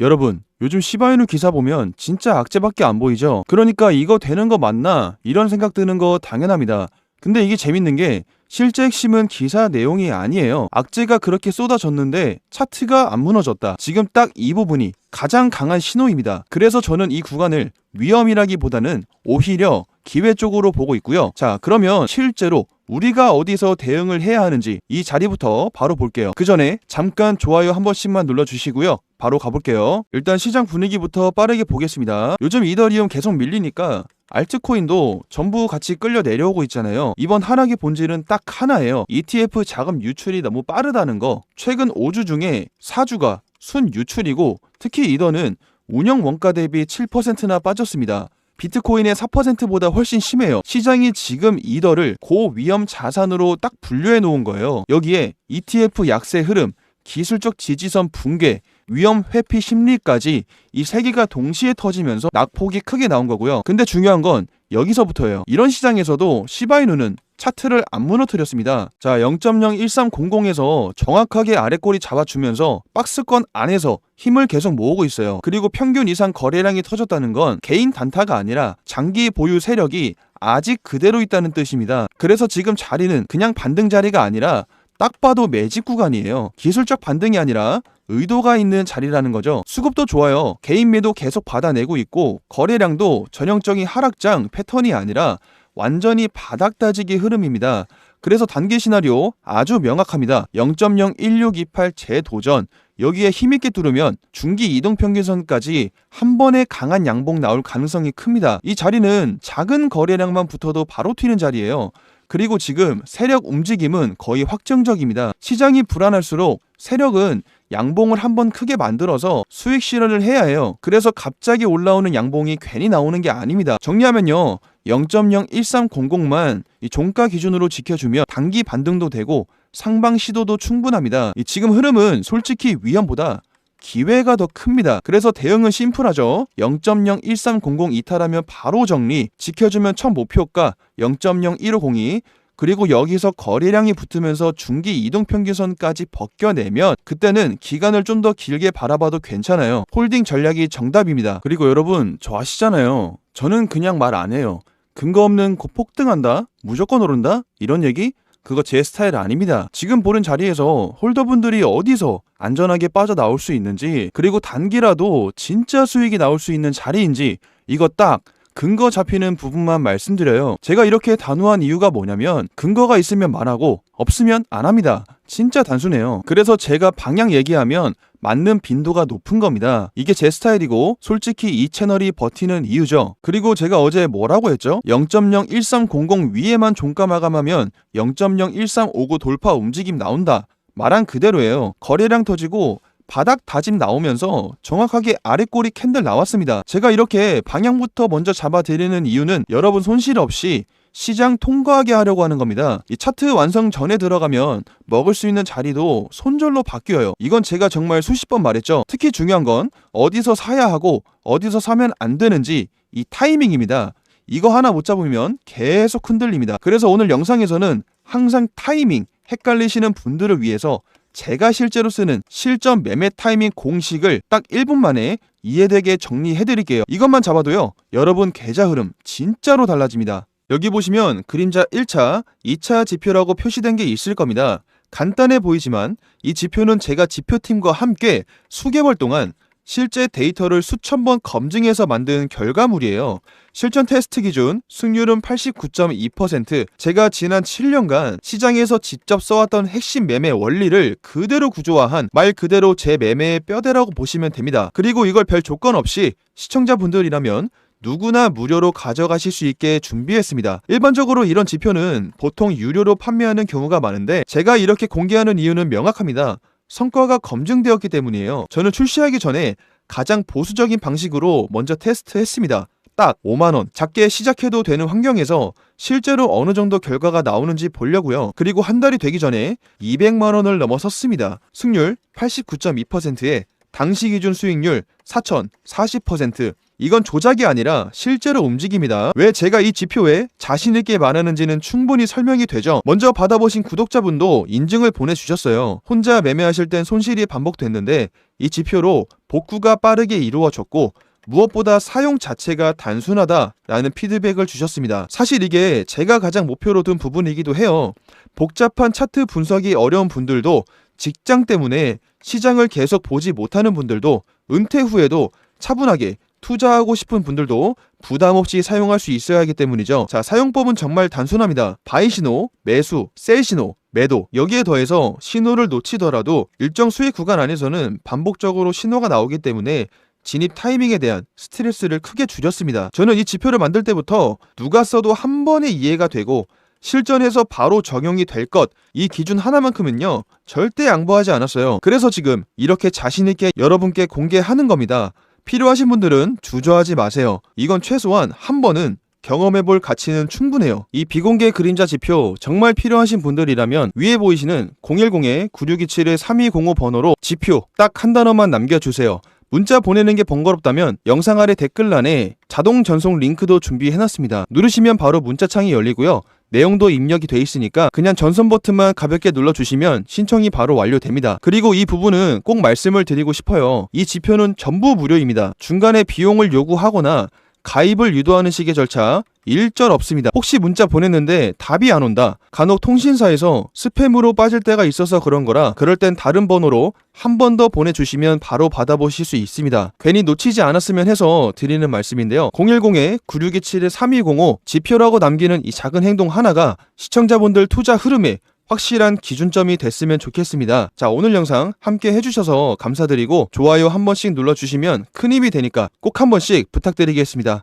여러분, 요즘 시바이누 기사 보면 진짜 악재밖에 안 보이죠? 그러니까 이거 되는 거 맞나? 이런 생각 드는 거 당연합니다. 근데 이게 재밌는 게 실제 핵심은 기사 내용이 아니에요. 악재가 그렇게 쏟아졌는데 차트가 안 무너졌다. 지금 딱 이 부분이 가장 강한 신호입니다. 그래서 저는 이 구간을 위험이라기보다는 오히려 기회 쪽으로 보고 있고요. 자, 그러면 실제로 우리가 어디서 대응을 해야 하는지 이 자리부터 바로 볼게요. 그 전에 잠깐 좋아요 한 번씩만 눌러주시고요. 바로 가볼게요. 일단 시장 분위기부터 빠르게 보겠습니다. 요즘 이더리움 계속 밀리니까 알트코인도 전부 같이 끌려 내려오고 있잖아요. 이번 하락의 본질은 딱 하나예요. ETF 자금 유출이 너무 빠르다는 거. 최근 5주 중에 4주가 순 유출이고 특히 이더는 운영 원가 대비 7%나 빠졌습니다. 비트코인의 4%보다 훨씬 심해요. 시장이 지금 이더를 고위험 자산으로 딱 분류해 놓은 거예요. 여기에 ETF 약세 흐름, 기술적 지지선 붕괴, 위험 회피 심리까지 이 세 개가 동시에 터지면서 낙폭이 크게 나온 거고요. 근데 중요한 건 여기서부터예요. 이런 시장에서도 시바이누는 차트를 안 무너뜨렸습니다. 자, 0.01300에서 정확하게 아래꼬리 잡아주면서 박스권 안에서 힘을 계속 모으고 있어요. 그리고 평균 이상 거래량이 터졌다는 건 개인 단타가 아니라 장기 보유 세력이 아직 그대로 있다는 뜻입니다. 그래서 지금 자리는 그냥 반등 자리가 아니라 딱 봐도 매직 구간이에요. 기술적 반등이 아니라 의도가 있는 자리라는 거죠. 수급도 좋아요. 개인 매도 계속 받아내고 있고 거래량도 전형적인 하락장 패턴이 아니라 완전히 바닥 다지기 흐름입니다. 그래서 단기 시나리오 아주 명확합니다. 0.01628 재도전 여기에 힘있게 뚫으면 중기 이동 평균선까지 한 번에 강한 양봉 나올 가능성이 큽니다. 이 자리는 작은 거래량만 붙어도 바로 튀는 자리예요. 그리고 지금 세력 움직임은 거의 확정적입니다. 시장이 불안할수록 세력은 양봉을 한번 크게 만들어서 수익 실현을 해야 해요. 그래서 갑자기 올라오는 양봉이 괜히 나오는 게 아닙니다. 정리하면요. 0.01300만 이 종가 기준으로 지켜주면 단기 반등도 되고 상방 시도도 충분합니다. 이 지금 흐름은 솔직히 위험보다 기회가 더 큽니다. 그래서 대응은 심플하죠. 0.01300 이탈하면 바로 정리, 지켜주면 첫 목표가 0.01502, 그리고 여기서 거래량이 붙으면서 중기 이동 평균선까지 벗겨내면 그때는 기간을 좀 더 길게 바라봐도 괜찮아요. 홀딩 전략이 정답입니다. 그리고 여러분 저 아시잖아요. 저는 그냥 말 안 해요. 근거 없는 고 폭등한다? 무조건 오른다? 이런 얘기? 그거 제 스타일 아닙니다. 지금 보는 자리에서 홀더분들이 어디서 안전하게 빠져나올 수 있는지, 그리고 단기라도 진짜 수익이 나올 수 있는 자리인지, 이거 딱 근거 잡히는 부분만 말씀드려요. 제가 이렇게 단호한 이유가 뭐냐면, 근거가 있으면 말하고, 없으면 안 합니다. 진짜 단순해요. 그래서 제가 방향 얘기하면 맞는 빈도가 높은 겁니다. 이게 제 스타일이고 솔직히 이 채널이 버티는 이유죠. 그리고 제가 어제 뭐라고 했죠? 0.01300 위에만 종가 마감하면 0.01359 돌파 움직임 나온다. 말한 그대로예요. 거래량 터지고 바닥 다짐 나오면서 정확하게 아래꼬리 캔들 나왔습니다. 제가 이렇게 방향부터 먼저 잡아드리는 이유는 여러분 손실 없이 시장 통과하게 하려고 하는 겁니다. 이 차트 완성 전에 들어가면 먹을 수 있는 자리도 손절로 바뀌어요. 이건 제가 정말 수십 번 말했죠. 특히 중요한 건 어디서 사야 하고 어디서 사면 안 되는지 이 타이밍입니다. 이거 하나 못 잡으면 계속 흔들립니다. 그래서 오늘 영상에서는 항상 타이밍 헷갈리시는 분들을 위해서 제가 실제로 쓰는 실전 매매 타이밍 공식을 딱 1분 만에 이해되게 정리해 드릴게요. 이것만 잡아도요. 여러분 계좌 흐름 진짜로 달라집니다. 여기 보시면 그림자 1차, 2차 지표라고 표시된 게 있을 겁니다. 간단해 보이지만 이 지표는 제가 지표팀과 함께 수개월 동안 실제 데이터를 수천 번 검증해서 만든 결과물이에요. 실전 테스트 기준 승률은 89.2%. 제가 지난 7년간 시장에서 직접 써왔던 핵심 매매 원리를 그대로 구조화한 말 그대로 제 매매의 뼈대라고 보시면 됩니다. 그리고 이걸 별 조건 없이 시청자분들이라면 누구나 무료로 가져가실 수 있게 준비했습니다. 일반적으로 이런 지표는 보통 유료로 판매하는 경우가 많은데 제가 이렇게 공개하는 이유는 명확합니다. 성과가 검증되었기 때문이에요. 저는 출시하기 전에 가장 보수적인 방식으로 먼저 테스트했습니다. 딱 5만원, 작게 시작해도 되는 환경에서 실제로 어느 정도 결과가 나오는지 보려고요. 그리고 한 달이 되기 전에 200만원을 넘어섰습니다. 승률 89.2%에 당시 기준 수익률 4,040%. 이건 조작이 아니라 실제로 움직입니다. 왜 제가 이 지표에 자신있게 말하는지는 충분히 설명이 되죠. 먼저 받아보신 구독자분도 인증을 보내주셨어요. 혼자 매매하실 땐 손실이 반복됐는데 이 지표로 복구가 빠르게 이루어졌고 무엇보다 사용 자체가 단순하다라는 피드백을 주셨습니다. 사실 이게 제가 가장 목표로 둔 부분이기도 해요. 복잡한 차트 분석이 어려운 분들도 직장 때문에 시장을 계속 보지 못하는 분들도 은퇴 후에도 차분하게 투자하고 싶은 분들도 부담 없이 사용할 수 있어야 하기 때문이죠. 자, 사용법은 정말 단순합니다. 바이 신호, 매수, 셀 신호, 매도. 여기에 더해서 신호를 놓치더라도 일정 수익 구간 안에서는 반복적으로 신호가 나오기 때문에 진입 타이밍에 대한 스트레스를 크게 줄였습니다. 저는 이 지표를 만들 때부터 누가 써도 한 번에 이해가 되고 실전에서 바로 적용이 될 것, 이 기준 하나만큼은요, 절대 양보하지 않았어요. 그래서 지금 이렇게 자신있게 여러분께 공개하는 겁니다. 필요하신 분들은 주저하지 마세요. 이건 최소한 한 번은 경험해볼 가치는 충분해요. 이 비공개 그림자 지표 정말 필요하신 분들이라면 위에 보이시는 010-9627-3205 번호로 지표 딱 한 단어만 남겨주세요. 문자 보내는 게 번거롭다면 영상 아래 댓글란에 자동 전송 링크도 준비해놨습니다. 누르시면 바로 문자창이 열리고요. 내용도 입력이 돼 있으니까 그냥 전송 버튼만 가볍게 눌러주시면 신청이 바로 완료됩니다. 그리고 이 부분은 꼭 말씀을 드리고 싶어요. 이 지표는 전부 무료입니다. 중간에 비용을 요구하거나 가입을 유도하는 식의 절차 일절 없습니다. 혹시 문자 보냈는데 답이 안 온다. 간혹 통신사에서 스팸으로 빠질 때가 있어서 그런 거라 그럴 땐 다른 번호로 한 번 더 보내주시면 바로 받아보실 수 있습니다. 괜히 놓치지 않았으면 해서 드리는 말씀인데요. 010-9627-3205 지표라고 남기는 이 작은 행동 하나가 시청자분들 투자 흐름에 확실한 기준점이 됐으면 좋겠습니다. 자, 오늘 영상 함께 해주셔서 감사드리고 좋아요 한 번씩 눌러주시면 큰 힘이 되니까 꼭 한 번씩 부탁드리겠습니다.